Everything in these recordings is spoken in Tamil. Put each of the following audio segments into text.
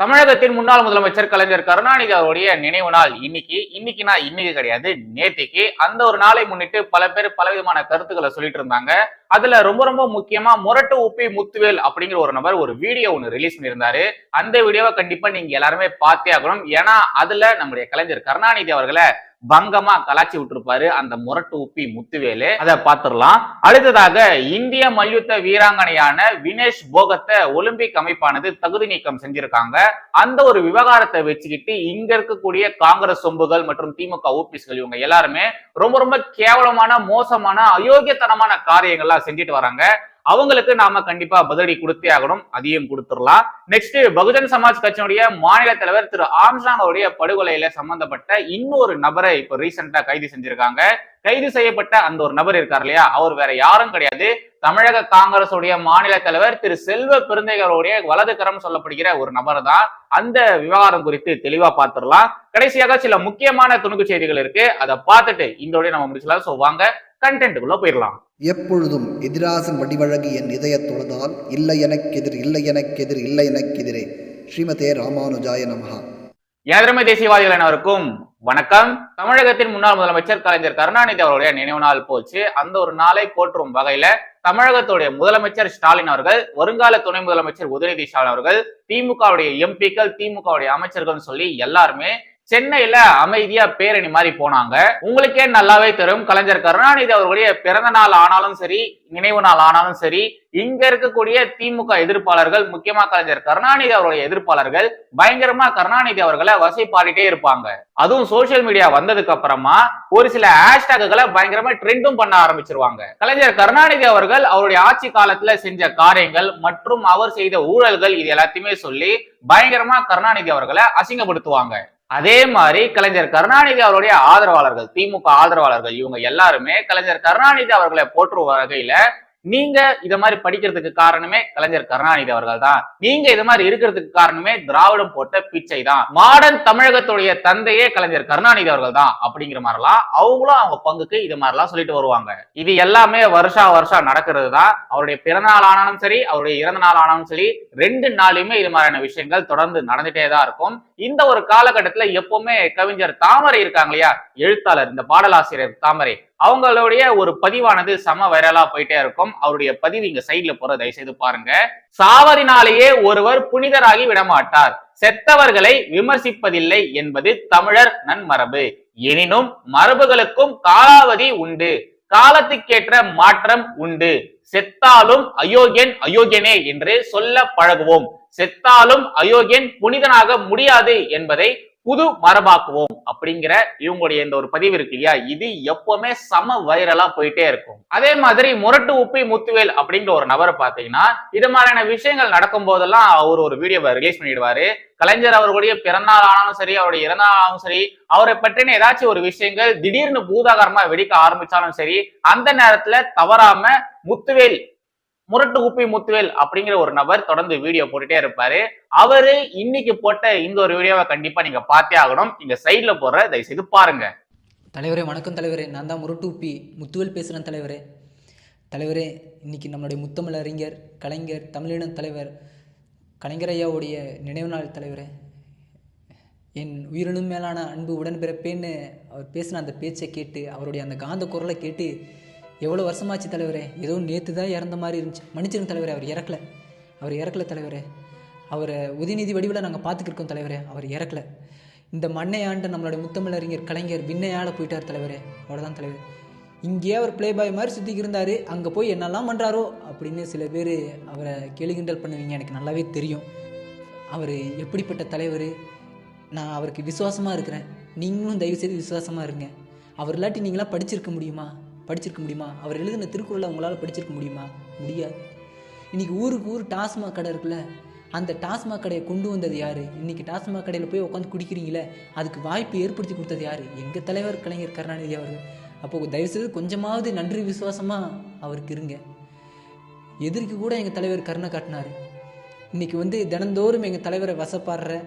தமிழகத்தின் முன்னாள் முதலமைச்சர் கலைஞர் கருணாநிதி அவருடைய நினைவு நாள் இன்னைக்கு. இன்னைக்கு நான் இன்னைக்கு கிடையாது நேத்திக்கு. அந்த ஒரு நாளை முன்னிட்டு பல பேர் பலவிதமான கருத்துக்களை சொல்லிட்டு இருந்தாங்க. அதுல ரொம்ப ரொம்ப முக்கியமா முரட்டு உப்பி முத்துவேல் அப்படிங்கிற ஒரு நபர் ஒரு வீடியோ ஒன்று ரிலீஸ் பண்ணியிருந்தாரு. அந்த வீடியோவை கண்டிப்பா நீங்க எல்லாருமே பார்த்தே ஆகணும். ஏன்னா அதுல நம்முடைய கலைஞர் கருணாநிதி அவர்களை பங்கமா கலாச்சி விட்டுருப்பாரு அந்த முரட்டு உப்பி முத்துவேலு. அதை பார்த்துடலாம். அடுத்ததாக இந்திய மல்யுத்த வீராங்கனையான வினேஷ் போகத்தை ஒலிம்பிக் அமைப்பானது தகுதி நீக்கம் செஞ்சிருக்காங்க. அந்த ஒரு விவகாரத்தை வச்சுக்கிட்டு இங்க இருக்கக்கூடிய காங்கிரஸ் சொம்புகள் மற்றும் திமுக ஓபிஸ்கள் இவங்க எல்லாருமே ரொம்ப ரொம்ப கேவலமான மோசமான அயோக்கியத்தனமான காரியங்கள்லாம் செஞ்சுட்டு வராங்க. அவங்களுக்கு நாம கண்டிப்பா பதிலடி கொடுத்தே ஆகணும். அதையும் கொடுத்துடலாம். நெக்ஸ்ட் பகுஜன் சமாஜ் கட்சியினுடைய மாநில தலைவர் திரு ஆம்சாங் அவருடைய படுகொலையில சம்பந்தப்பட்ட இன்னொரு நபரை இப்ப ரீசெண்டா கைது செஞ்சிருக்காங்க. கைது செய்யப்பட்ட அந்த ஒரு நபர் இருக்கார் இல்லையா? அவர் வேற யாரும் கிடையாது. தமிழக காங்கிரஸ் உடைய மாநில தலைவர் திரு செல்வ பெருந்தைகளுடைய வலதுகரம் சொல்லப்படுகிற ஒரு நபர் தான். அந்த விவகாரம் குறித்து தெளிவா பார்த்துடலாம். கடைசியாக சில முக்கியமான துணுக்கு செய்திகள் இருக்கு. அதை பார்த்துட்டு இந்த நம்ம முடிச்சலாம் சொல்லுவாங்க வாங்க கண்டென்ட்டுக்குள்ள போயிடலாம். எப்பொழுதும் எதிராசன் வடிவழகு என் இதயத் தொழுதால் இல்லை எனக்கெதிர் இல்லை எனக்கெதிர் இல்லை எனக்கெதிரே ஸ்ரீமதே ராமானுஜாய நமஹா. யாதிரமை தேசியவாதிகள் அனைவருக்கும் வணக்கம். தமிழகத்தின் முன்னாள் முதலமைச்சர் கலைஞர் கருணாநிதி அவருடைய நினைவு நாள் போச்சு. அந்த ஒரு நாளை போற்றும் வகையில தமிழகத்துடைய முதலமைச்சர் ஸ்டாலின் அவர்கள் வருங்கால துணை முதலமைச்சர் உதயநிதி ஸ்டாலின் அவர்கள் திமுகவுடைய எம்பிக்கள் திமுகவுடைய அமைச்சர்கள் சொல்லி எல்லாருமே சென்னையில அமைதியா பேரணி மாதிரி போனாங்க. உங்களுக்கே நல்லாவே தெரியும். கலைஞர் கருணாநிதி அவர்களுடைய பிறந்த நாள் ஆனாலும் சரி நினைவு நாள் ஆனாலும் சரி இங்க இருக்கக்கூடிய திமுக எதிர்ப்பாளர்கள் முக்கியமா கலைஞர் கருணாநிதி அவருடைய எதிர்ப்பாளர்கள் பயங்கரமா கருணாநிதி அவர்களை வசைப்பாடிட்டே இருப்பாங்க. அதுவும் சோசியல் மீடியா வந்ததுக்கு அப்புறமா ஒரு சில ஹேஷ்டாக்குகளை பயங்கரமா ட்ரெண்டும் பண்ண ஆரம்பிச்சிருவாங்க. கலைஞர் கருணாநிதி அவர்கள் அவருடைய ஆட்சி காலத்துல செஞ்ச காரியங்கள் மற்றும் அவர் செய்த ஊழல்கள் இது எல்லாத்தையுமே சொல்லி பயங்கரமா கருணாநிதி அவர்களை அசிங்கப்படுத்துவாங்க. அதே மாதிரி கலைஞர் கருணாநிதி அவருடைய ஆதரவாளர்கள் திமுக ஆதரவாளர்கள் இவங்க எல்லாருமே கலைஞர் கருணாநிதி அவர்களை போற்றுவ வகையில நீங்க இத மாதிரி படிக்கிறதுக்கு காரணமே கலைஞர் கருணாநிதி அவர்கள் தான் நீங்க இது மாதிரி இருக்கிறதுக்கு காரணமே திராவிடம் போட்ட பிச்சை தான் மாடர்ன் தமிழகத்துடைய தந்தையே கலைஞர் கருணாநிதி அவர்கள் தான் அப்படிங்கிற மாதிரிலாம் அவங்களும் அவங்க பங்குக்கு இது மாதிரிலாம் சொல்லிட்டு வருவாங்க. இது எல்லாமே வருஷா வருஷம் நடக்கிறது தான் அவருடைய பிறந்தநாள் ஆனாலும் சரி அவருடைய இறந்த நாள் ஆனாலும் சரி ரெண்டு நாளையுமே இது மாதிரியான விஷயங்கள் தொடர்ந்து நடந்துட்டே தான் இருக்கும். இந்த ஒரு காலகட்டத்துல எப்பவுமே கவிஞர் தாமரை இருக்காங்க இல்லையா? எழுத்தாளர் இந்த பாடலாசிரியர் தாமரை. அவங்களுடைய ஒரு பதிவானது சம வைரலா போயிட்டே இருக்கும். அவருடைய பதிவு இங்க சைட்ல போற தயவு செய்து பாருங்க. சாவதினாலேயே ஒருவர் புனிதராகி விடமாட்டார். செத்தவர்களை விமர்சிப்பதில்லை என்பது தமிழர் நன்மரபு. எனினும் மரபுகளுக்கும் காலாவதி உண்டு. காலத்துக்கேற்ற மாற்றம் உண்டு. செத்தாலும் அயோக்கியன் அயோக்கியனே என்று சொல்ல பழகுவோம். செத்தாலும் அயோக்கியன் புனிதனாக முடியாது என்பதை புது மரபாக்குவோம் அப்படிங்கிற இவங்களுடைய இந்த ஒரு பதிவு இருக்கு இல்லையா? இது எப்பவுமே சம வைரலா போயிட்டே இருக்கும். அதே மாதிரி முரட்டு உப்பி முத்துவேல் அப்படிங்கிற ஒரு நபரை பாத்தீங்கன்னா இது மாதிரியான விஷயங்கள் நடக்கும் போதெல்லாம் அவர் ஒரு வீடியோவை ரிலீஸ் பண்ணிடுவாரு. கலைஞர் அவர்களுடைய பிறந்தநாள் ஆனாலும் சரி அவருடைய இறந்த ஆனாலும் சரி அவரை பற்றின ஏதாச்சும் ஒரு விஷயங்கள் திடீர்னு பூதாகரமா வெடிக்க ஆரம்பிச்சாலும் சரி அந்த நேரத்துல தவறாம முத்துவேல் முரட்டு குப்பி முத்துவேல் அப்படிங்கிற ஒரு நபர் தொடர்ந்து வீடியோ போட்டுட்டே இருப்பாரு. அவரு இன்னைக்கு போட்ட இந்த ஒரு வீடியோவை கண்டிப்பா நீங்க பார்த்தே ஆகணும். இங்க சைட்ல போடுற தயவு செய்து பாருங்க. தலைவரே வணக்கம் தலைவரே. நான் தான் முரட்டு குப்பி முத்துவேல் பேசுறேன் தலைவரே. தலைவரே இன்னைக்கு நம்மளுடைய முத்தமிழ் அறிஞர் கலைஞர் தமிழினம் தலைவர் கலைஞர் ஐயாவுடைய நினைவு நாள் தலைவரே. என் உயிரினும் மேலான அன்பு உடன்பிறப்பேன்னு அவர் பேசின அந்த பேச்சை கேட்டு அவருடைய அந்த காந்த குரலை கேட்டு எவ்வளோ வருஷமாச்சு தலைவரே? ஏதோ நேற்று தான் இறந்த மாதிரி இருந்துச்சு. மன்னிச்சிருங்க தலைவரே அவர் இறக்கல. அவர் இறக்கல தலைவரே. அவரை உதயநிதி வடிவில் நாங்கள் பார்த்துக்கிருக்கோம் தலைவரே. அவர் இறக்கல. இந்த மண்ணை ஆண்ட நம்மளோட முத்தமிழறிஞர் கலைஞர் விண்ணையால் போயிட்டார் தலைவரே. அவ்வளோதான் தலைவர். இங்கேயே அவர் ப்ளே பாய் மாதிரி சுற்றி இருந்தார். அங்கே போய் என்னெல்லாம் பண்ணுறாரோ அப்படின்னு சில பேர் அவரை கேலி கிண்டல் பண்ணுவீங்க. எனக்கு நல்லாவே தெரியும். அவர் எப்படிப்பட்ட தலைவர்? நான் அவருக்கு விசுவாசமாக இருக்கிறேன். நீங்களும் தயவுசெய்து விசுவாசமாக இருங்க. அவர் இல்லாட்டி நீங்களாம் படிச்சிருக்க முடியுமா? படிச்சிருக்க முடியுமா? அவர் எழுதின திருக்குறளை உங்களால் படிச்சிருக்க முடியுமா? முடியாது. இன்றைக்கி ஊருக்கு ஊர் டாஸ்மாக் கடை இருக்குல்ல அந்த டாஸ்மாக் கடையை கொண்டு வந்தது யார்? இன்றைக்கி டாஸ்மாக் கடையில் போய் உட்காந்து குடிக்கிறீங்களே அதுக்கு வாய்ப்பு ஏற்படுத்தி கொடுத்தது யார்? எங்கள் தலைவர் கலைஞர் கருணாநிதி அவர்கள். அப்போது தயவுசெய்து கொஞ்சமாவது நன்றி விசுவாசமாக அவருக்கு இருங்க. எதிர்க்கு கூட எங்கள் தலைவர் கருணை காட்டினார். இன்றைக்கி வந்து தினந்தோறும் எங்கள் தலைவரை வசப்பாடுற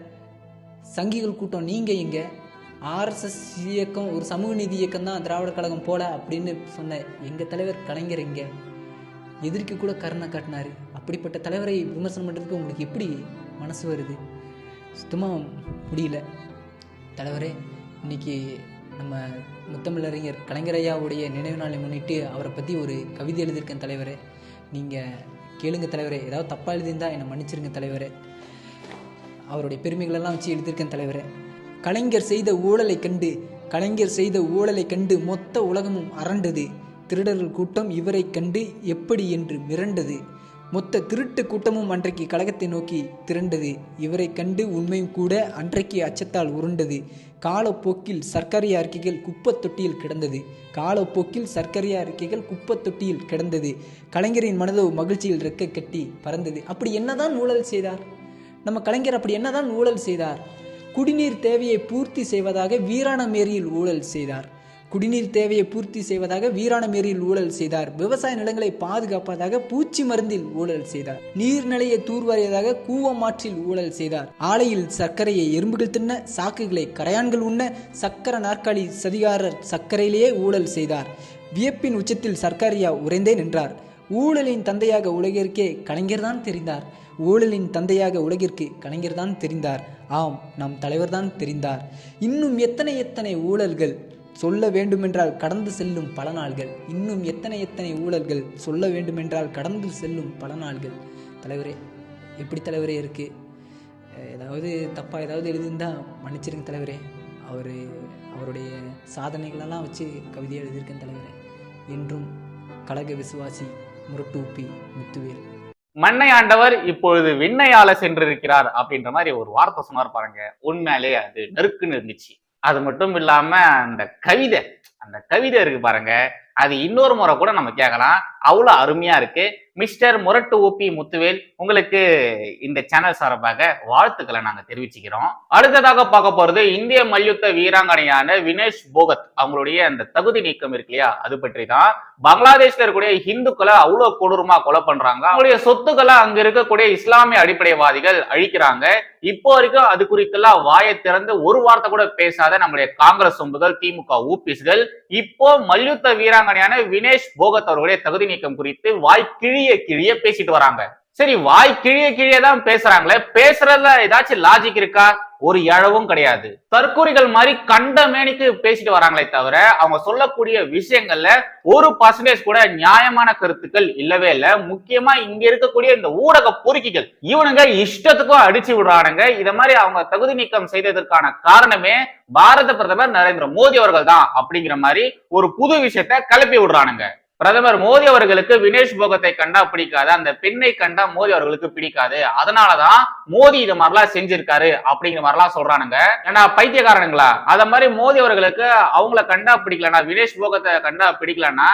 சங்கிகள் கூட்டம் நீங்கள் எங்கே? ஆர்எஸ்எஸ் இயக்கம் ஒரு சமூக நீதி இயக்கம் தான் திராவிட கழகம் போல அப்படின்னு சொன்ன எங்கள் தலைவர் கலைஞர் இங்கே எதிர்க்கு கூட கருணை காட்டினார். அப்படிப்பட்ட தலைவரை விமர்சனம் பண்ணுறதுக்கு உங்களுக்கு எப்படி மனசு வருது? சுத்தமாக முடியல தலைவரே இன்னைக்கு நம்ம முத்தமிழறிஞர் கலைஞரையாவுடைய நினைவு நாளை முன்னிட்டு அவரை பற்றி ஒரு கவிதை எழுதியிருக்கேன் தலைவரே. நீங்கள் கேளுங்க தலைவரே. ஏதாவது தப்பாக எழுதியிருந்தா என்னை மன்னிச்சிருங்க தலைவரே. அவருடைய பெருமைகளெல்லாம் வச்சு எழுதியிருக்கேன் தலைவரே. கலைஞர் செய்த ஊழலை கண்டு கலைஞர் செய்த ஊழலை கண்டு மொத்த உலகமும் அரண்டது. திருடர்கள் கூட்டம் இவரை கண்டு எப்படி என்று மிரண்டது. மொத்த திருட்டு கூட்டமும் அன்றைக்கு கழகத்தை நோக்கி திரண்டது. இவரை கண்டு உண்மையும் கூட அன்றைக்கு அச்சத்தால் உருண்டது. காலப்போக்கில் சர்க்கரை அறிக்கைகள் குப்பத் தொட்டியில் கிடந்தது. காலப்போக்கில் சர்க்கரை அறிக்கைகள் குப்பத் தொட்டியில் கிடந்தது. கலைஞரின் மனதோ மகிழ்ச்சியில் ரெக்க கட்டி பறந்தது. அப்படி என்னதான் ஊழல் செய்தார்? நம்ம கலைஞர் அப்படி என்னதான் ஊழல் செய்தார்? குடிநீர் தேவையை பூர்த்தி செய்வதாக வீராணமேரியில் ஊழல் செய்தார். குடிநீர் தேவையை பூர்த்தி செய்வதாக வீராணமேரியில் ஊழல் செய்தார். விவசாய நிலங்களை பாதுகாப்பதாக பூச்சி மருந்தில் ஊழல் செய்தார். நீர்நிலையை தூர்வாரியதாக கூவமாற்றில் ஊழல் செய்தார். ஆலையில் சர்க்கரையை எறும்புகள் தின்ன சாக்குகளை கரையான்கள் உண்ண சக்கர நாற்காலி சதிகாரர் சர்க்கரையிலேயே ஊழல் செய்தார். வியப்பின் உச்சத்தில் சர்க்காரியா உறைந்தே நின்றார். ஊழலின் தந்தையாக உலகிற்கே கலைஞர்தான் தெரிந்தார். ஊழலின் தந்தையாக உலகிற்கு கலைஞர்தான் தெரிந்தார். ஆம் நம் தலைவர்தான் தெரிந்தார். இன்னும் எத்தனை எத்தனை ஊழல்கள் சொல்ல வேண்டுமென்றால் கடந்து செல்லும் பல நாள்கள். இன்னும் எத்தனை எத்தனை ஊழல்கள் சொல்ல வேண்டுமென்றால் கடந்து செல்லும் பல நாள்கள். தலைவரே எப்படி தலைவரே இருக்கு? ஏதாவது தப்பாக ஏதாவது எழுதியிருந்தா மன்னிச்சிருங்க தலைவரே. அவர் அவருடைய சாதனைகளெல்லாம் வச்சு கவிதை எழுதியிருக்கேன் தலைவரே. என்றும் கழக விசுவாசி முரட்டூப்பி முத்துவேல். மண்ணை ஆண்டவர் இப்பொழுது விண்ணையால சென்றிருக்கிறார் அப்படின்ற மாதிரி ஒரு வார்த்தை சொன்னார் பாருங்க. உண்மையிலே அது நெருக்குன்னு இருந்துச்சு. அது மட்டும் இல்லாம அந்த கவிதை அந்த கவிதை இருக்கு பாருங்க. அது இன்னொரு முறை கூட நம்ம கேட்கலாம். அவ்வளவு அருமையா இருக்கு. மிஸ்டர் முரட்டு ஓபி முத்துவேல் உங்களுக்கு இந்த சேனல் சார்பாக வாழ்த்துக்களை நாங்க தெரிவிச்சுக்கிறோம். அடுத்ததாக பார்க்க போறது இந்திய மல்யுத்த வீராங்கனையான வினேஷ் போகத். அவங்களுடைய அந்த தகுதி நீக்கம் இருக்கு இல்லையா? அது பற்றி தான் பங்களாதேஷ்ல இருக்கக்கூடிய இந்துக்களை அவ்வளவு கொடூரமா கொலை பண்றாங்க. அவங்களுடைய சொத்துக்களை அங்க இருக்கக்கூடிய இஸ்லாமிய அடிப்படைவாதிகள் அழிக்கிறாங்க. இப்போ வரைக்கும் அது குறித்தெல்லாம் வாயை திறந்து ஒரு வார்த்தை கூட பேசாத நம்முடைய காங்கிரஸ் சொம்புகள் திமுக ஊபிஸ்கள் இப்போ மல்யுத்த வீராங்கனையான வினேஷ் போகத் அவர்களுடைய தகுதி நீக்கம் குறித்து வாய் கிழிய கிழிய பேசிட்டு வராங்க. சரி வாய் கிழிய கிழிய தான் பேசுறாங்களே பேசுறதுல ஏதாச்சும் லாஜிக் இருக்கா? ஒரு இழவும் கிடையாது. தற்கூரிகள் மாதிரி கண்ட மேனிக்கு பேசிட்டு வராங்களே தவிர அவங்க சொல்லக்கூடிய விஷயங்கள்ல ஒரு பர்சன்டேஜ் கூட நியாயமான கருத்துக்கள் இல்லவே இல்ல. முக்கியமா இங்க இருக்கக்கூடிய இந்த ஊடக பொறுக்கிகள் இவனுங்க இஷ்டத்துக்கும் அடிச்சு விடுறானுங்க. இத மாதிரி அவங்க தகுதி நீக்கம் செய்ததற்கான காரணமே பாரத பிரதமர் நரேந்திர மோடி அவர்கள் தான் அப்படிங்கிற மாதிரி ஒரு புது விஷயத்த கிளப்பி விடுறானுங்க. பிரதமர் மோடி அவர்களுக்கு வினேஷ் போகத்தை கண்டா பிடிக்காது அந்த பெண்ணை கண்டா மோடி அவர்களுக்கு பிடிக்காது. அதனாலதான் மோடி இது மாதிரிலாம் செஞ்சிருக்காரு அப்படிங்கிற மாதிரிலாம் சொல்றானுங்க. ஏன்னா பைத்தியக்காரனுங்களா? அத மாதிரி மோடி அவர்களுக்கு அவங்கள கண்டா பிடிக்கலனா வினேஷ் போகத்தை கண்டா பிடிக்கலன்னா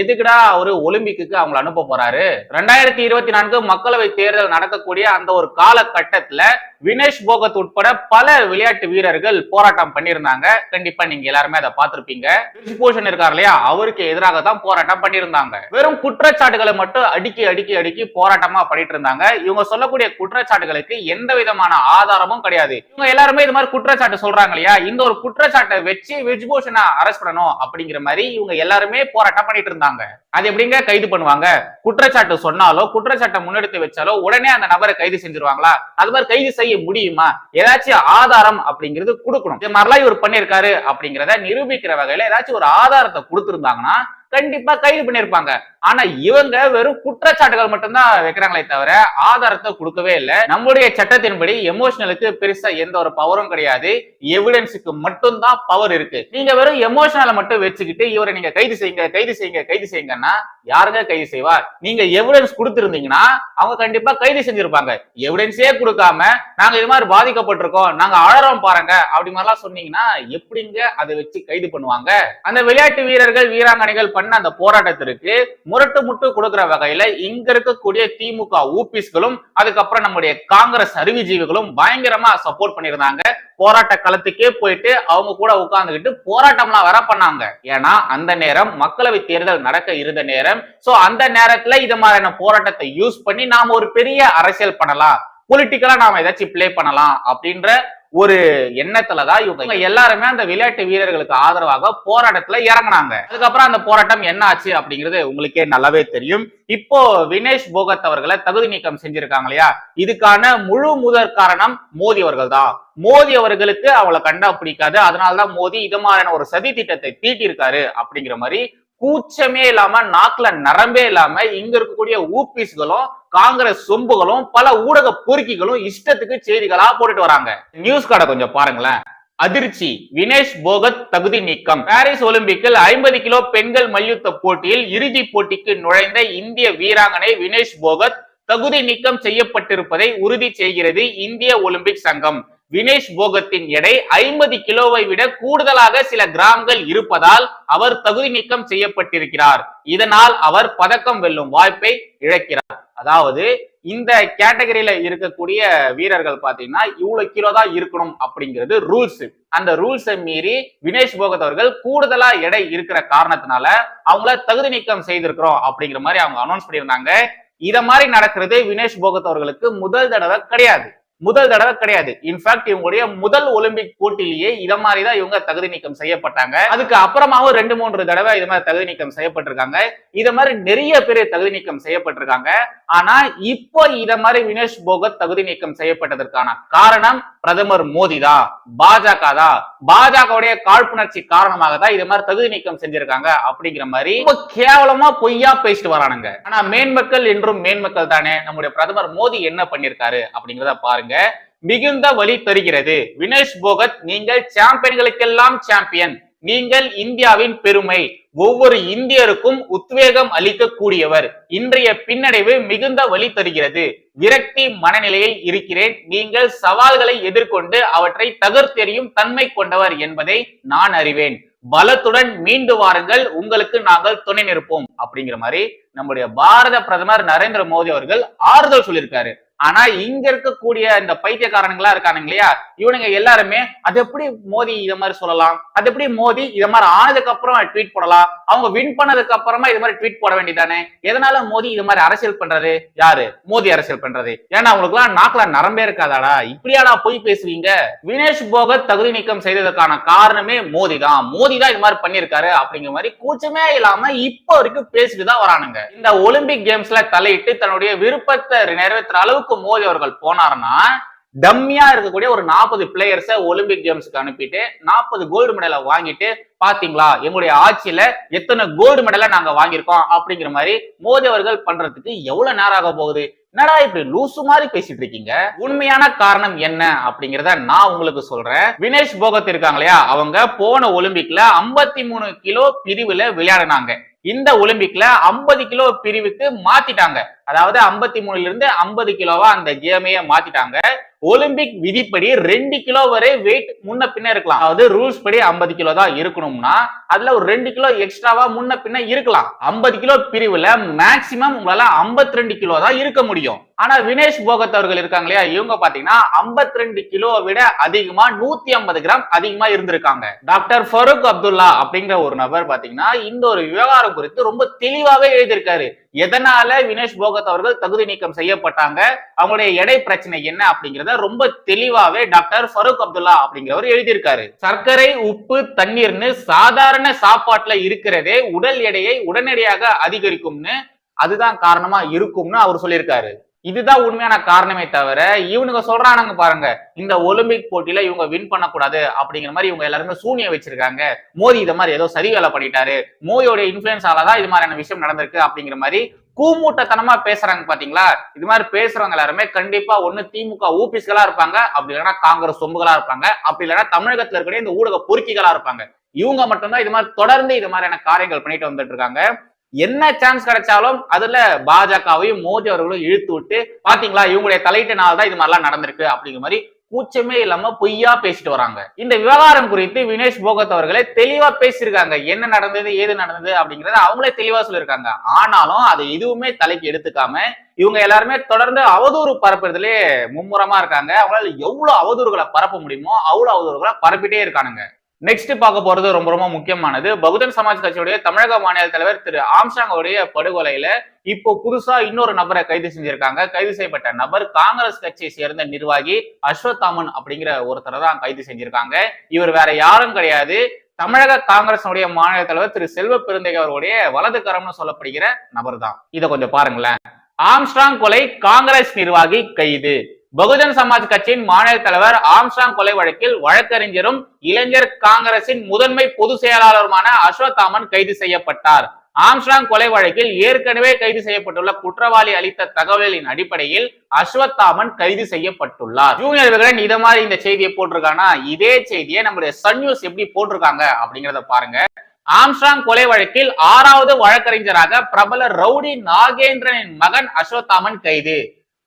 எதுக்குடா அவரு ஒலிம்பிக்கு அவங்கள அனுப்ப போறாரு? ரெண்டாயிரத்தி இருபத்தி நான்கு மக்களவை தேர்தல் நடக்கக்கூடிய அந்த ஒரு காலகட்டத்துல வினேஷ் போகத் உட்பட பல விளையாட்டு வீரர்கள் போராட்டம் பண்ணியிருந்தாங்க. கண்டிப்பா நீங்க எல்லாருமே அதை பார்த்திருப்பீங்க. பூஷன் இருக்கார் இல்லையா? அவருக்கு எதிராக தான் போராட்டம் பண்ணியிருந்தாங்க. வெறும் குற்றச்சாட்டுகளை மட்டும் அடுக்கி அடுக்கி அடுக்கி போராட்டமா பண்ணிட்டு இருந்தாங்க. இவங்க சொல்லக்கூடிய குற்றச்சாட்டுகளுக்கு எந்த விதமான ஆதாரமும் கிடையாது. இவங்க எல்லாருமே இது மாதிரி குற்றச்சாட்டு சொல்றாங்க இல்லையா? இந்த ஒரு குற்றச்சாட்டை வச்சு விஜ்பூஷனை அரெஸ்ட் பண்ணணும் அப்படிங்கிற மாதிரி இவங்க எல்லாருமே போராட்டம் பண்ணிட்டு இருந்தாங்க. அது எப்படிங்க? கைது பண்ணுவாங்க. குற்றச்சாட்டு சொன்னாலோ குற்றச்சாட்டை முன்னெடுத்து வச்சாலோ உடனே அந்த நபரை கைது செஞ்சிருவாங்களா? அது மாதிரி கைது செய்ய முடியுமா? ஏதாச்சும் ஆதாரம் அப்படிங்கிறது கொடுக்கணும். இது மாதிரிலாம் இவர் பண்ணியிருக்காரு அப்படிங்கிறத நிரூபிக்கிற வகையில ஏதாச்சும் ஒரு ஆதாரத்தை கொடுத்திருந்தாங்கன்னா கண்டிப்பா கைது பண்ணிருப்பாங்க ஆனா இவங்க வெறும் குற்றச்சாட்டுகள் மட்டும்தான் வைக்கிறாங்களே தவிர ஆதாரத்தை கொடுக்கவே இல்லை. நம்முடைய சட்டத்தின்படி எமோஷனலுக்கு பெருசா எந்த ஒரு பவரும் கிடையாது. எவிடன்ஸுக்கு மட்டும்தான் பவர் இருக்கு. நீங்க வெறும் எமோஷனலை மட்டும் வச்சுக்கிட்டு இவரை நீங்க கைது செய்யுங்க கைது செய்யுங்க கைது செய்யுங்கன்னா யாருங்க கைது செய்வா நீங்க எவிடன்ஸ் கொடுத்திருந்தீங்கன்னா அவங்க கண்டிப்பா கைது செஞ்சிருப்பாங்க. எவிடன்ஸே கொடுக்காம நாங்க இது மாதிரி பாதிக்கப்பட்டிருக்கோம் நாங்க அழறோம் பாருங்க அப்படி மாதிரிலாம் சொன்னீங்கன்னா எப்படிங்க அதை வச்சு கைது பண்ணுவாங்க? அந்த விளையாட்டு வீரர்கள் வீராங்கனைகள் பண்ண அந்த போராட்டத்திற்கு முரட்டு முட்டு கொடுக்கிற வகையில இங்க இருக்கக்கூடிய திமுக ஊபிஸ்களும் அதுக்கப்புறம் நம்முடைய காங்கிரஸ் அறிவுஜீவிகளும் பயங்கரமா சப்போர்ட் பண்ணியிருந்தாங்க. போராட்ட களத்துக்கே போயிட்டு அவங்க கூட உட்கார்ந்துகிட்டு போராட்டம்லாம் வர பண்ணாங்க. ஏன்னா அந்த நேரம் மக்களவை தேர்தல் நடக்க இருந்த நேரம். சோ அந்த நேரத்துல இது மாதிரியான போராட்டத்தை யூஸ் பண்ணி நாம ஒரு பெரிய அரசியல் பண்ணலாம். பொலிட்டிக்கலா நாம ஏதாச்சும் பிளே பண்ணலாம் அப்படின்ற ஒரு எண்ணத்துலதான் இவங்க எல்லாருமே அந்த விளையாட்டு வீரர்களுக்கு ஆதரவாக போராட்டத்துல இறங்குனாங்க. அதுக்கப்புறம் அந்த போராட்டம் என்ன ஆச்சு அப்படிங்கிறது உங்களுக்கே நல்லாவே தெரியும். இப்போ வினேஷ் போகத் அவர்களை தகுதி நீக்கம் செஞ்சிருக்காங்க இல்லையா? இதுக்கான முழு முதற் காரணம் மோடி அவர்கள் தான் மோடி அவர்களுக்கு அவளை கண்டா பிடிக்காது. அதனாலதான் மோடி இது மாதிரியான ஒரு சதி திட்டத்தை தீட்டியிருக்காரு அப்படிங்கிற மாதிரி கூச்சமே இல்லாம நாக்குல நரம்பே இல்லாம இங்க இருக்கக்கூடிய ஊபிஸ்களும் காங்கிரஸ் சொம்புகளும் பல ஊடக பொறுக்கிகளும் இஷ்டத்துக்கு செய்திகளா போட்டுட்டு வராங்க. நியூஸ் கார்டை கொஞ்சம் பாருங்களேன். அதிர்ச்சி வினேஷ் போகத் தகுதி நீக்கம். பாரிஸ் ஒலிம்பிக்கில் ஐம்பது கிலோ பெண்கள் மல்யுத்த போட்டியில் இறுதி போட்டிக்கு நுழைந்த இந்திய வீராங்கனை வினேஷ் போகத் தகுதி நீக்கம் செய்யப்பட்டிருப்பதை உறுதி செய்கிறது இந்திய ஒலிம்பிக் சங்கம். வினேஷ் போகத்தின் எடை ஐம்பது கிலோவை விட கூடுதலாக சில கிராம்கள் இருப்பதால் அவர் தகுதி நீக்கம் செய்யப்பட்டிருக்கிறார். இதனால் அவர் பதக்கம் வெல்லும் வாய்ப்பை இழக்கிறார். அதாவது இந்த கேட்டகரியில இருக்கக்கூடிய வீரர்கள் பாத்தீங்கன்னா இவ்வளவு கிலோ தான் இருக்கணும் அப்படிங்கிறது ரூல்ஸ் அந்த ரூல்ஸை மீறி வினேஷ் போகத் அவர்கள் கூடுதலா எடை இருக்கிற காரணத்தினால அவங்கள தகுதி நீக்கம் செய்திருக்கிறோம் அப்படிங்கிற மாதிரி அவங்க அனௌன்ஸ் பண்ணியிருந்தாங்க. இத மாதிரி நடக்கிறது வினேஷ் போகத் அவர்களுக்கு முதல் தடவை கிடையாது. முதல் தடவை கிடையாது. இன்ஃபேக்ட் இவங்களுடைய முதல் ஒலிம்பிக் போட்டியிலேயே இத மாதிரி தான் இவங்க தகுதி நீக்கம் செய்யப்பட்டாங்க. அதுக்கு அப்புறமாவும் ரெண்டு மூன்று தடவை இது மாதிரி தகுதி நீக்கம் செய்யப்பட்டிருக்காங்க. இத மாதிரி நிறைய பேர் தகுதி நீக்கம் செய்யப்பட்டிருக்காங்க. ஆனா இப்போ இத மாதிரி வினேஷ் போகத் தகுதி நீக்கம் செய்யப்பட்டதற்கான காரணம் பிரதமர் மோடி தான் பாஜக தான். பாஜகவுடைய காழ்ப்புணர்ச்சி காரணமாக தான் இது மாதிரி தகுதி நீக்கம் செஞ்சிருக்காங்க அப்படிங்கிற மாதிரி ரொம்ப கேவலமா பொய்யா பேசிட்டு வரானுங்க. ஆனா மேன்மக்கள் என்றும் மேன்மக்கள் தானே. நம்முடைய பிரதமர் மோடி என்ன பண்ணிருக்காரு அப்படிங்கிறத பாருங்க. மிகுந்த வழி தருகிறது. வினேஷ் போகத் நீங்கள் சாம்பியன்களுக்கெல்லாம் சாம்பியன். நீங்கள் இந்தியாவின் பெருமை. ஒவ்வொரு இந்தியருக்கும் உத்வேகம் அளிக்கக்கூடியவர். இன்றைய பின்னடைவு மிகுந்த வழி தருகிறது. விரக்தி மனநிலையில் இருக்கிறேன். நீங்கள் சவால்களை எதிர்கொண்டு அவற்றை தகர்த்தெறியும் தன்மை கொண்டவர் என்பதை நான் அறிவேன். பலத்துடன் மீண்டு வாருங்கள். உங்களுக்கு நாங்கள் துணை நிற்போம். அப்படிங்கிற மாதிரி நம்முடைய பாரத பிரதமர் நரேந்திர மோடி அவர்கள் ஆறுதல் சொல்லியிருக்காரு. ஆனா இங்க இருக்கக்கூடிய இந்த பைத்தியக்காரனுங்களா இருக்கானுங்க இல்லையா? இவனுங்க எல்லாருமே அது எப்படி மோதி இத மாதிரி சொல்லலாம்? அது எப்படி மோதி இத மாதிரி ஆனதுக்கு அப்புறம் ட்வீட் போடலாம்? அவங்க வின் பண்ணதுக்கு அப்புறமா இது மாதிரி ட்வீட் போட வேண்டியதானே எதனால மோதி இது மாதிரி அரசியல் பண்றது? யாரு? மோதி அரசியல் பண்றது. ஏன்னா அவங்களுக்கு எல்லாம் நாக்குல நரம்பே இருக்காதாடா. இப்படியாடா போய் பேசுவீங்க? வினேஷ் போகத் தகுதி நீக்கம் செய்ததற்கான காரணமே மோதி தான் மோதி தான் இது மாதிரி பண்ணிருக்காரு அப்படிங்கிற மாதிரி கூச்சமே இல்லாம இப்போ வரைக்கும் பேசிட்டு தான் வரானுங்க. இந்த ஒலிம்பிக் கேம்ஸ்ல தலையிட்டு தன்னுடைய விருப்பத்தை நிறைவேற்ற அளவுக்கு மோடி அவர்கள் போனாருன்னா டம்மியா இருக்கக்கூடிய ஒரு நாற்பது பிளேயர்ஸை ஒலிம்பிக் கேம்ஸ்க்கு அனுப்பிட்டு நாற்பது கோல்டு மெடலை வாங்கிட்டு பாத்தீங்களா? எங்களுடைய ஆட்சியில எத்தனை கோல்டு மெடலை நாங்க வாங்கியிருக்கோம் அப்படிங்கிற மாதிரி மோடி அவர்கள் பண்றதுக்கு எவ்வளவு நேரம் ஆக போகுது? என்னடா இப்படி லூசு மாதிரி பேசிட்டு இருக்கீங்க? உண்மையான காரணம் என்ன அப்படிங்கறத நான் உங்களுக்கு சொல்றேன். வினேஷ் போகத் இருக்காங்க இல்லையா? அவங்க போன ஒலிம்பிக்ல 53 மூணு கிலோ பிரிவுல விளையாடினாங்க. இந்த ஒலிம்பிக்ல 50 கிலோ பிரிவுக்கு மாத்திட்டாங்க. அதாவது 53 மூணுல இருந்து 50 கிலோவா அந்த கேமையே மாத்திட்டாங்க. ஒலிம்பிக் விதிப்படி ரெண்டு கிலோ வரை வெயிட் முன்ன பின்ன இருக்கலாம். அதாவது ரூல்ஸ் படி 50 கிலோ தான் இருக்கணும்னா அதுல ஒரு ரெண்டு கிலோ எக்ஸ்ட்ராவா முன்ன பின்ன இருக்கலாம். 50 கிலோ பிரிவுல மேக்சிமம் உங்களால 52 கிலோ தான் இருக்க முடியும். ஆனா வினேஷ் போகத் அவர்கள் இருக்காங்க இல்லையா? இவங்க பாத்தீங்கன்னா 52 கிலோவை விட அதிகமா 150 கிராம் அதிகமா இருந்திருக்காங்க. டாக்டர் ஃபரூக் அப்துல்லா அப்படிங்கிற ஒரு நபர் பாத்தீங்கன்னா இந்த ஒரு விவகாரம் குறித்து ரொம்ப தெளிவாவே எழுதியிருக்காரு. எதனால வினேஷ் போகத் அவர்கள் தகுதி நீக்கம் செய்யப்பட்டாங்க? அவங்களுடைய எடை பிரச்சனை என்ன அப்படிங்கிறத ரொம்ப தெளிவாவே டாக்டர் ஃபரூக் அப்துல்லா அப்படிங்கிறவர் எழுதியிருக்காரு. சர்க்கரை உப்பு தண்ணீர்னு சாதாரண சாப்பாட்டுல இருக்கிறதே உடல் எடையை உடனடியாக அதிகரிக்கும்னு அதுதான் காரணமா இருக்கும்னு அவர் சொல்லியிருக்காரு. இதுதான் உண்மையான காரணமே தவிர இவனுங்க சொல்றானுங்க பாருங்க இந்த ஒலிம்பிக் போட்டியில இவங்க வின் பண்ணக்கூடாது அப்படிங்கிற மாதிரி இவங்க எல்லாருமே சூனிய வச்சிருக்காங்க. மோடி இதை மாதிரி ஏதோ சரி வேலை பண்ணிட்டாரு. மோடியோட இன்ஃபுளுன்ஸாலதான் இது மாதிரியான விஷயம் நடந்திருக்கு அப்படிங்கிற மாதிரி கூமூட்டத்தனமா பேசுறாங்க பாத்தீங்களா? இது மாதிரி பேசுறவங்க எல்லாருமே கண்டிப்பா ஒண்ணு திமுக ஊபிஸ்களா இருப்பாங்க அப்படி இல்லைன்னா காங்கிரஸ் சொம்புகளா இருப்பாங்க அப்படி இல்லைன்னா தமிழகத்துல இருக்கக்கூடிய இந்த ஊடக பொறுக்கிகளா இருப்பாங்க. இவங்க மட்டும்தான் இது மாதிரி தொடர்ந்து இது மாதிரியான காரியங்கள் பண்ணிட்டு வந்துட்டு இருக்காங்க. என்ன சான்ஸ் கிடைச்சாலும் அதுல பாஜகவையும் மோடி அவர்களும் இழுத்து விட்டு பாத்தீங்களா இவங்களுடைய தலையிட்டனால தான் இது மாதிரிலாம் நடந்திருக்கு அப்படிங்கிற மாதிரி கூச்சமே இல்லாம பொய்யா பேசிட்டு வராங்க. இந்த விவகாரம் குறித்து வினேஷ் போகத் அவர்களே தெளிவா பேசியிருக்காங்க. என்ன நடந்தது ஏது நடந்தது அப்படிங்கறத அவங்களே தெளிவா சொல்லியிருக்காங்க. ஆனாலும் அதை எதுவுமே தலைக்கு எடுத்துக்காம இவங்க எல்லாருமே தொடர்ந்து அவதூறு பரப்புறதுலே மும்முரமா இருக்காங்க. அவங்களால எவ்வளவு அவதூறுகளை பரப்ப முடியுமோ அவ்வளவு அவதூறுகளை பரப்பிட்டே இருக்கானுங்க. நெக்ஸ்ட் பார்க்க போறது ரொம்ப ரொம்ப முக்கியமானது. பகுஜன் சமாஜ் கட்சியுடைய தமிழக மாநில தலைவர் திரு ஆம்சாங்கோடைய படுகொலையில இப்போ புதுசா இன்னொரு நபரை கைது செஞ்சிருக்காங்க. கைது செய்யப்பட்ட நபர் காங்கிரஸ் கட்சியை சேர்ந்த நிர்வாகி அஸ்வத்தாமன் அப்படிங்கிற ஒருத்தரை தான் கைது செஞ்சிருக்காங்க. இவர் வேற யாரும் கிடையாது. தமிழக காங்கிரசனுடைய மாநில தலைவர் திரு செல்வ பெருந்தகை அவருடைய வலதுகரம்னு சொல்லப்படுகிற நபர் தான். இதை கொஞ்சம் பாருங்களேன். ஆம்ஸ்ட்ராங் கொலை காங்கிரஸ் நிர்வாகி கைது. பகுஜன் சமாஜ் கட்சியின் மாநில தலைவர் ஆம்ஸ்டாங் கொலை வழக்கில் வழக்கறிஞரும் இளைஞர் காங்கிரசின் முதன்மை பொதுச் செயலாளருமான அஸ்வத்தாமன் கைது செய்யப்பட்டார். ஆம்ஸ்டாங் கொலை வழக்கில் ஏற்கனவே கைது செய்யப்பட்டுள்ள குற்றவாளி அளித்த தகவலின் அடிப்படையில் அஸ்வத்தாமன் கைது செய்யப்பட்டுள்ளார். ஜூனியர் விகடன் இத மாதிரி இந்த செய்தியை போட்டிருக்கானா? இதே செய்தியை நம்முடைய சன் நியூஸ் எப்படி போட்டிருக்காங்க அப்படிங்கறத பாருங்க. ஆம்ஸ்டாங் கொலை வழக்கில் ஆறாவது வழக்கறிஞராக பிரபல ரவுடி நாகேந்திரனின் மகன் அஸ்வத்தாமன் கைது.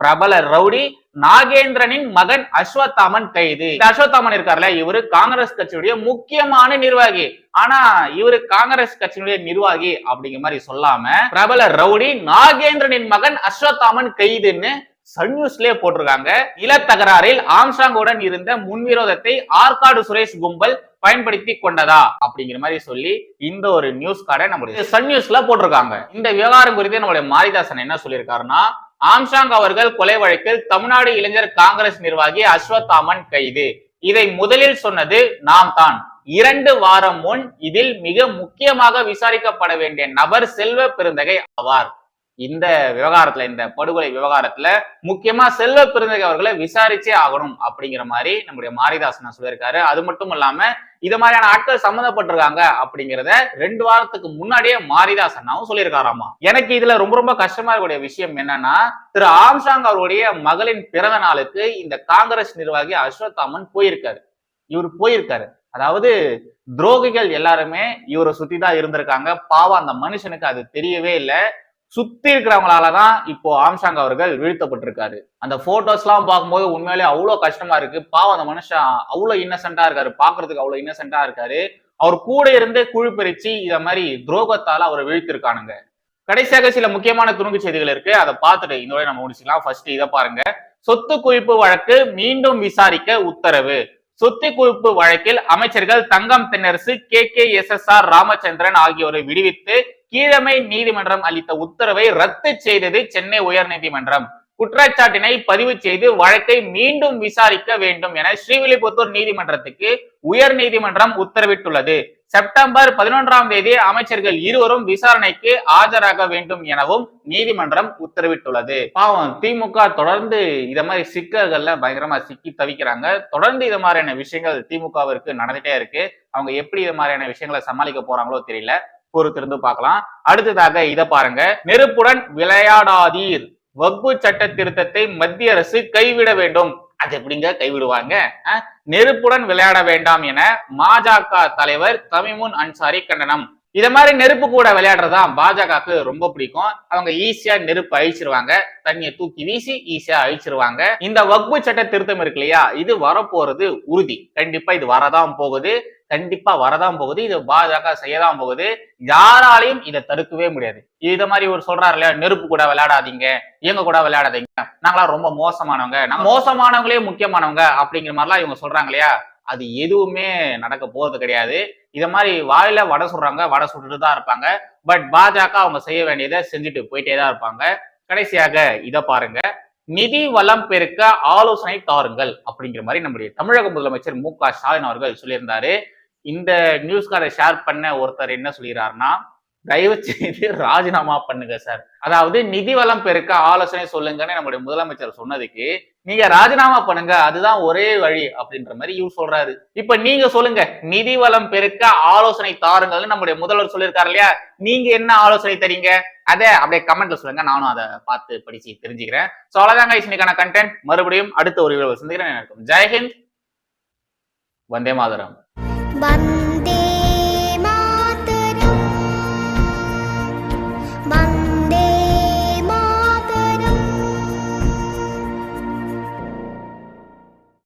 பிரபல ரவுடி நாகேந்திரனின் மகன் அஸ்வத்தாமன் கைது. இந்த அஸ்வத்தாமன் இருக்கார்ல இவரு காங்கிரஸ் கட்சியுடைய முக்கியமான நிர்வாகி. ஆனா இவரு காங்கிரஸ் கட்சியினுடைய நிர்வாகி அப்படிங்கிற மாதிரி சொல்லாம பிரபல ரவுடி நாகேந்திரனின் மகன் அஸ்வத்தாமன் கைதுன்னு சன் நியூஸ்லயே போட்டிருக்காங்க. நிலத்தகராறில் ஆம்சாங்குடன் இருந்த முன்விரோதத்தை ஆற்காடு சுரேஷ் கும்பல் பயன்படுத்தி கொண்டதா அப்படிங்கிற மாதிரி சொல்லி இந்த ஒரு நியூஸ் கார்டை நம்மளுடைய சன் நியூஸ்ல போட்டிருக்காங்க. இந்த விவகாரம் குறித்து நம்மளுடைய மாரிதாசன் என்ன சொல்லியிருக்காருன்னா ஆம்சாங் அவர்கள் கொலை வழக்கில் தமிழ்நாடு இளைஞர் காங்கிரஸ் நிர்வாகி அஸ்வத்தாமன் கைது. இதை முதலில் சொன்னது நாம் தான். இரண்டு வாரம் முன் இதில் மிக முக்கியமாக விசாரிக்கப்பட வேண்டிய நபர் செல்வ பெருந்தகை ஆவார். இந்த விவகாரத்துல இந்த படுகொலை விவகாரத்துல முக்கியமா செல்வ பெருந்தகை அவர்களை விசாரிச்சே ஆகணும் அப்படிங்கிற மாதிரி நம்முடைய மாரிதாசன் சொல்லியிருக்காரு. அது மட்டும் இல்லாம இது மாதிரியான ஆட்கள் சம்மந்தப்பட்டிருக்காங்க அப்படிங்கிறத ரெண்டு வாரத்துக்கு முன்னாடியே மாரிதாஸ் அண்ணாவும் சொல்லியிருக்காராமா? எனக்கு இதுல ரொம்ப ரொம்ப கஷ்டமா இருக்கக்கூடிய விஷயம் என்னன்னா திரு ஆம்சாங் அவருடைய மகளின் பிறந்த நாளுக்கு இந்த காங்கிரஸ் நிர்வாகி அஸ்வத்தாமன் போயிருக்காரு. இவர் போயிருக்காரு. அதாவது துரோகிகள் எல்லாருமே இவரை சுத்தி தான் இருந்திருக்காங்க. பாவம் அந்த மனுஷனுக்கு அது தெரியவே இல்லை. சுத்தி இருக்கிறவங்களாலதான் இப்போ ஆம்சாங் அவர்கள் வீழ்த்தப்பட்டிருக்காரு. அந்த போட்டோஸ் எல்லாம் பார்க்கும்போது உண்மையிலே அவ்வளவு கஷ்டமா இருக்கு. பாவம் அந்த மனுஷன் அவ்வளவு இன்னசென்டா இருக்காரு. பாக்குறதுக்கு அவ்வளவு இன்னசென்டா இருக்காரு. அவர் கூட இருந்தே குழு பிரிச்சு இத மாதிரி துரோகத்தால அவரை வீழ்த்திருக்கானுங்க. கடைசியாக சில முக்கியமான துணுக்கு செய்திகள் இருக்கு. அதை பார்த்துட்டு இந்த நம்ம முடிச்சுக்கலாம். ஃபர்ஸ்ட் இதை பாருங்க. சொத்து குவிப்பு வழக்கு மீண்டும் விசாரிக்க உத்தரவு. சொத்து குவிப்பு வழக்கில் அமைச்சர்கள் Thangam Thennarasu K K S S R Ramachandran ஆகியோரை விடுவித்து கீழமை நீதிமன்றம் அளித்த உத்தரவை ரத்து செய்தது சென்னை உயர்நீதிமன்றம் குற்றச்சாட்டினை பதிவு செய்து வழக்கை மீண்டும் விசாரிக்க வேண்டும் என ஸ்ரீவில்லிபுத்தூர் நீதிமன்றத்துக்கு உயர் நீதிமன்றம் உத்தரவிட்டுள்ளது. செப்டம்பர் பதினொன்றாம் தேதி அமைச்சர்கள் இருவரும் விசாரணைக்கு ஆஜராக வேண்டும் எனவும் நீதிமன்றம் உத்தரவிட்டுள்ளது. பாவம் திமுக தொடர்ந்து இத மாதிரி சிக்கல்கள்ல பயங்கரமா சிக்கி தவிக்கிறாங்க. தொடர்ந்து இது மாதிரியான விஷயங்கள் திமுகவிற்கு நடந்துட்டே இருக்கு. அவங்க எப்படி இது மாதிரியான விஷயங்களை சமாளிக்க போறாங்களோ தெரியல. பொறுத்திருந்து பார்க்கலாம். அடுத்ததாக இதை பாருங்க. நெருப்புடன் விளையாடாதீர். வக்பு சட்ட திருத்தத்தை மத்திய அரசு கைவிட வேண்டும். அது எப்படிங்க கைவிடுவாங்க? அஹ்? நெருப்புடன் விளையாட வேண்டாம் என மாஜக தலைவர் தமிமுன் அன்சாரி கண்டனம். இத மாதிரி நெருப்பு கூட விளையாடுறதா பாஜகவுக்கு ரொம்ப பிடிக்கும். அவங்க ஈஸியா நெருப்பு அழிச்சிருவாங்க. தண்ணியை தூக்கி வீசி ஈஸியா அழிச்சிருவாங்க. இந்த வக்பு சட்ட திருத்தம் இருக்கு இல்லையா? இது வரப்போறது உறுதி. கண்டிப்பா இது வரதான் போகுது. கண்டிப்பா வரதான் போகுது இது பாஜக செய்யதான் போகுது. யாராலையும் இதை தடுக்கவே முடியாது. இத மாதிரி ஒரு சொல்றாரு இல்லையா நெருப்பு கூட விளையாடாதீங்க எங்க கூட விளையாடாதீங்க. நாங்களாம் ரொம்ப மோசமானவங்க. நாங்க மோசமானவங்களே முக்கியமானவங்க அப்படிங்கிற மாதிரிலாம் இவங்க சொல்றாங்க இல்லையா அது எதுவுமே நடக்க போறது கிடையாது. இத மாதிரி வாயில வடை சுடுறாங்க வடை சுட்டுட்டு தான் இருப்பாங்க. பட் பாஜக அவங்க செய்ய வேண்டியதை செஞ்சுட்டு போயிட்டே தான் இருப்பாங்க. கடைசியாக இத பாருங்க நிதி வளம் பெருக்க ஆலோசனை தாருங்கள் அப்படிங்கிற மாதிரி நம்முடைய தமிழக முதலமைச்சர் மு க ஸ்டாலின் அவர்கள் சொல்லியிருந்தாரு. இந்த நியூஸ் கார்டை ஷேர் பண்ண ஒருத்தர் என்ன சொல்கிறாருன்னா தயவு செய்து ராஜினாமா பண்ணுங்க சார் அதாவது நிதி வளம் பெருக்க ஆலோசனை சொல்லுங்கன்னு நம்முடைய முதலமைச்சர் சொன்னதுக்கு நீங்க ராஜினாமா பண்ணுங்க அதுதான் ஒரே வழி அப்படின்ற மாதிரி இவர் சொல்றாரு. இப்ப நீங்க சொல்லுங்க நிதி வளம் பெருக்க ஆலோசனை தாருங்கள்னு நம்முடைய முதல்வர் சொல்லியிருக்காரு இல்லையா? நீங்க என்ன ஆலோசனை தரீங்க? அதை அப்படியே கமெண்ட்ல சொல்லுங்க நானும் அதை பார்த்து படிச்சு தெரிஞ்சுக்கிறேன். சோ அவ்வளவுதாங்க இன்னைக்கான கண்டென்ட் மறுபடியும் அடுத்த ஒரு வீடியோ சந்திக்கிறேன். எனக்கு ஜெய்ஹிந்த் வந்தே மாதரம். வந்தே